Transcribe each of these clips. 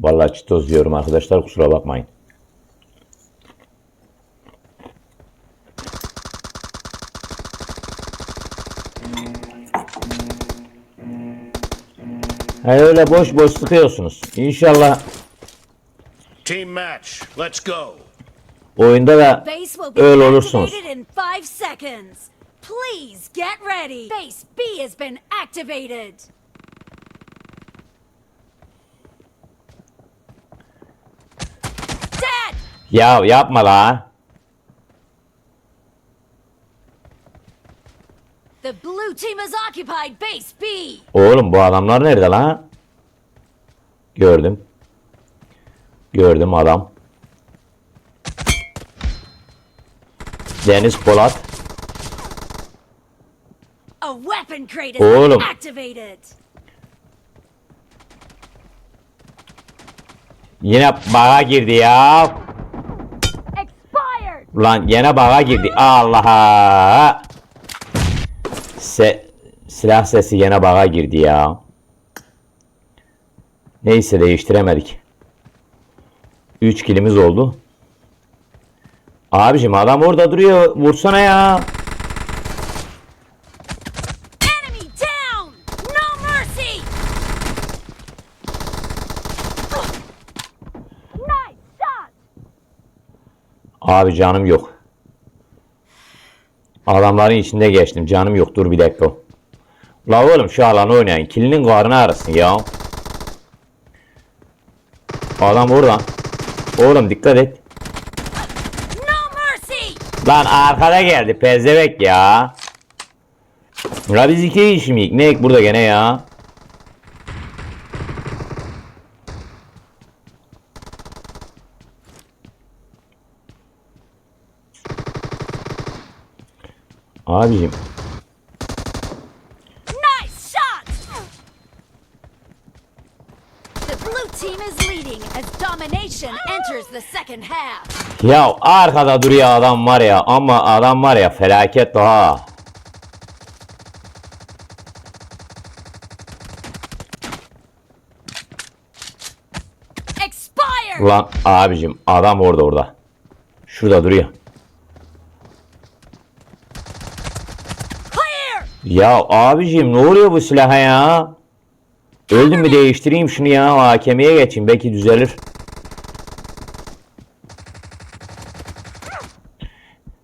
Vallahi çitoz diyorum arkadaşlar kusura bakmayın. He öyle boş boş sıkıyorsunuz. İnşallah Team match. Let's go. oyunda da Base will be öyle olursunuz. activated in five seconds. Please get ready. Base B has been activated. Ya yapma la. The blue team has occupied base B. Oğlum bu adamlar nerede lan? Gördüm. Gördüm adam. Deniz Polat. A weapon crate Oğlum. activated. Yine bağa girdi ya. Ulan yine bağa girdi. Allah'a. Se silah sesi yine bağa girdi ya. Neyse değiştiremedik. 3 kilimiz oldu. Abicim adam orada duruyor. Vursana ya. Enemy down! No mercy! Nice shot! Abi canım yok. Adamların içinde geçtim. Canım yok. Dur bir dakika. La oğlum şu alanı oynayın. Kilinin karnı arasın ya. Adam oradan. Oğlum dikkat et. Lan arkada geldi. Pezdevek ya. La biz iki kişi miyik? Ne burada gene ya? Abicim Nice shot! The blue team is leading as domination enters the second half. Ya arkada duruyor adam var ya ama adam var ya felaket daha. Expired! Ulan abicim adam orada orada. Şurada duruyor. Ya abicim ne oluyor bu silaha ya? Öldüm mü değiştireyim şunu ya hakemeye geçeyim belki düzelir.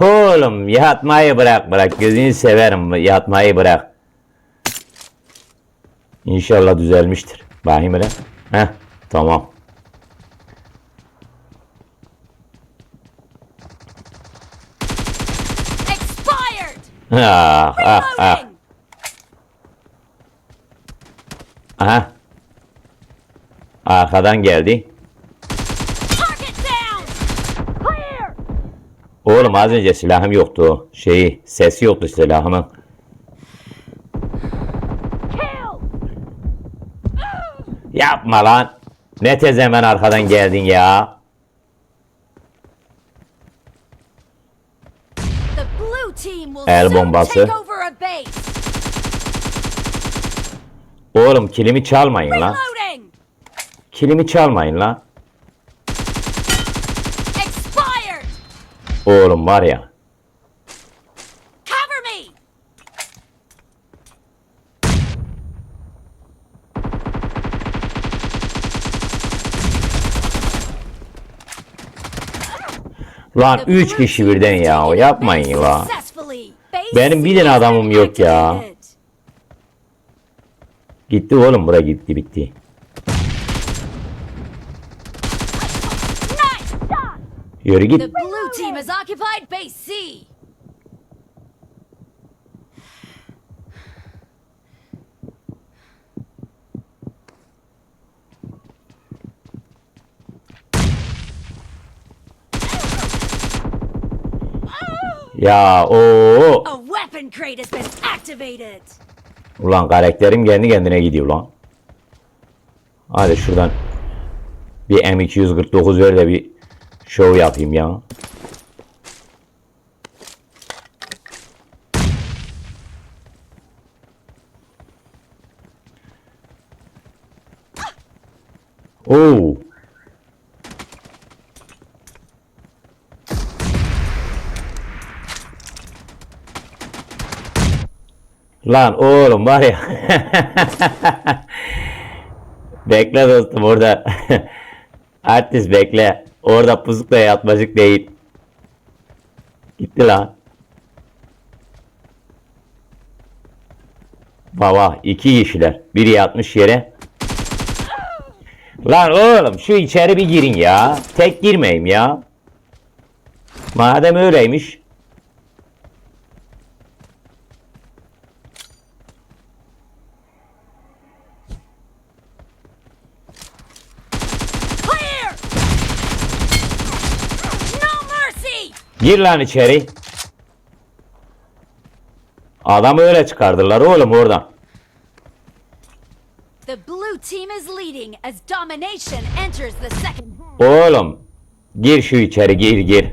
Oğlum yatmayı bırak bırak gözünü severim yatmayı bırak. İnşallah düzelmiştir. Bakayım hele. Heh tamam. Ah, ah, ah. Aha. Arkadan geldi. Oğlum az önce silahım yoktu. Şeyi, sesi yoktu silahımın. Yapma lan. Ne tez hemen arkadan geldin ya. The blue team will El bombası. Oğlum kilimi çalmayın. Reloading! Kilimi çalmayın. Expired! Oğlum var ya. Lan 3 kişi birden ya. Yapmayın la. Benim bir tane adamım yok ya. Gitti oğlum bura gitti bitti. Yürü git. Ya o weapon crate has been activated. Ulan karakterim kendi kendine gidiyor lan. Hadi şuradan bir M249 ver de bir şov yapayım ya. Oo. Lan oğlum var ya. bekle dostum orada. Artist bekle. Orada pusukla yatmacık değil. Gitti lan. Baba iki kişiler. Biri yatmış yere. Lan oğlum şu içeri bir girin ya. Tek girmeyeyim ya. Madem öyleymiş. Gir lan içeri. Adamı öyle çıkardılar oğlum oradan. The blue team is leading as domination enters the second. Oğlum gir şu içeri gir gir.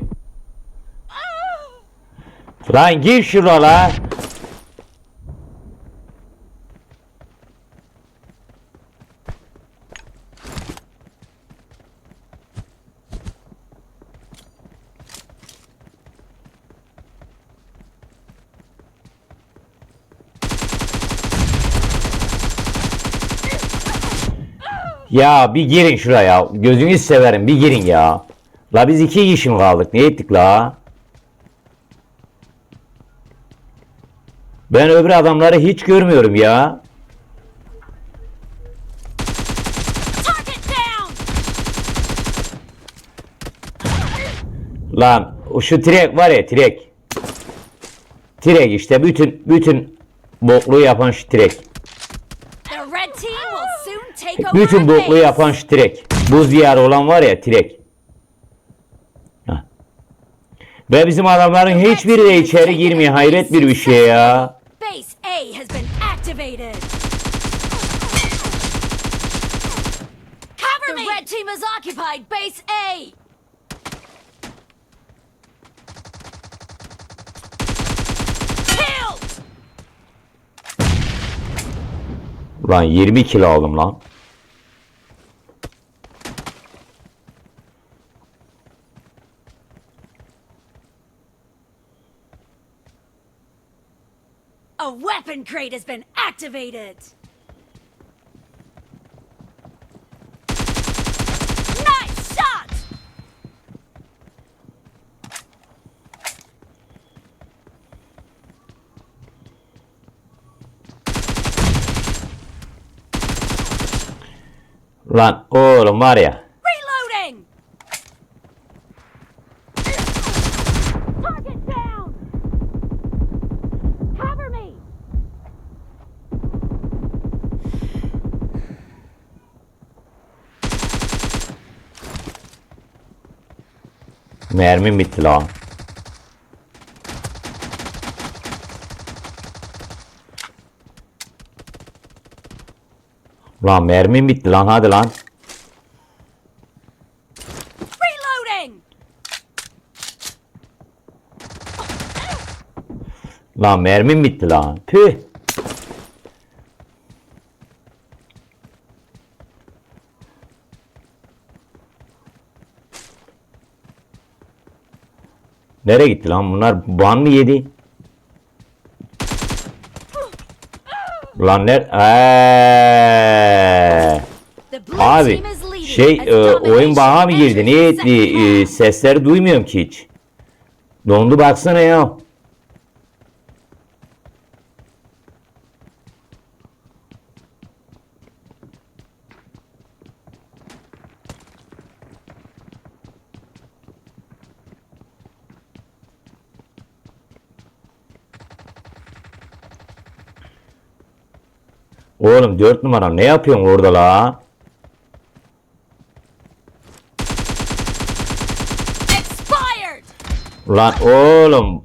Lan gir şurala. Ya bir girin şuraya. Gözünüzü severim bir girin ya. La biz iki kişi mi kaldık? Ne ettik la? Ben öbür adamları hiç görmüyorum ya. Lan o şu trek var ya trek. Trek işte bütün bütün bokluğu yapan şu trek. The red team will soon take over Bütün bokluğu yapan şu trek. Buz diyarı olan var ya trek. Hah. Ve bizim adamların hiçbiri de içeri girmiyor. Hayret bir bir şey ya. Base A has been activated. Cover the me! The red team has occupied base A. Killed! Lan 20 kilo aldım lan. A weapon crate has been activated. Nice shot! Lan oğlum var ya. Mermim bitti lan. Lan mermim bitti lan hadi lan. Reloading! Lan mermim bitti lan. Püh. Nereye gitti lan bunlar? Ban mı yedi? Lan? Eee. Blue Abi şey e, oyun bana mı girdi? Ne the etti? E, half. sesleri duymuyorum ki hiç. Dondu baksana ya. Oğlum dört numara ne yapıyorsun orada la? Lan oğlum.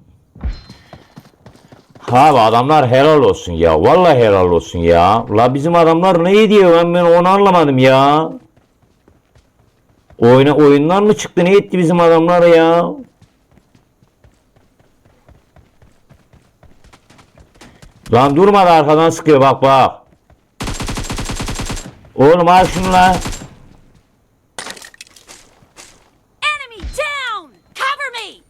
Abi adamlar helal olsun ya. Vallahi helal olsun ya. La bizim adamlar ne diyor ben, ben onu anlamadım ya. Oyuna oyundan mı çıktı ne etti bizim adamlar ya? Lan durmadı arkadan sıkıyor bak bak. Oğlum al şunu lan. Enemy down. Cover me.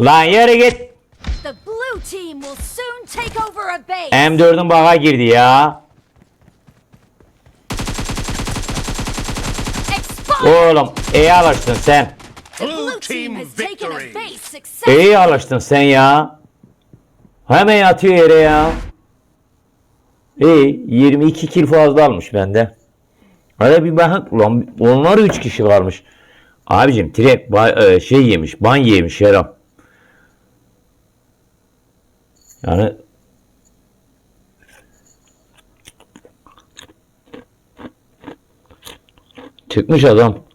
Lan yere git. The blue team will soon take over a base. M4'ün baga girdi ya. Oğlum iyi alırsın sen. Team victory. İyi alıştın sen ya. Hemen yatıyor yere ya. İyi 22 kill fazla almış bende. Hadi bir bakın ulan onlar 3 kişi varmış. Abicim trap e, şey yemiş ban yemiş yaram. Yani Çıkmış adam.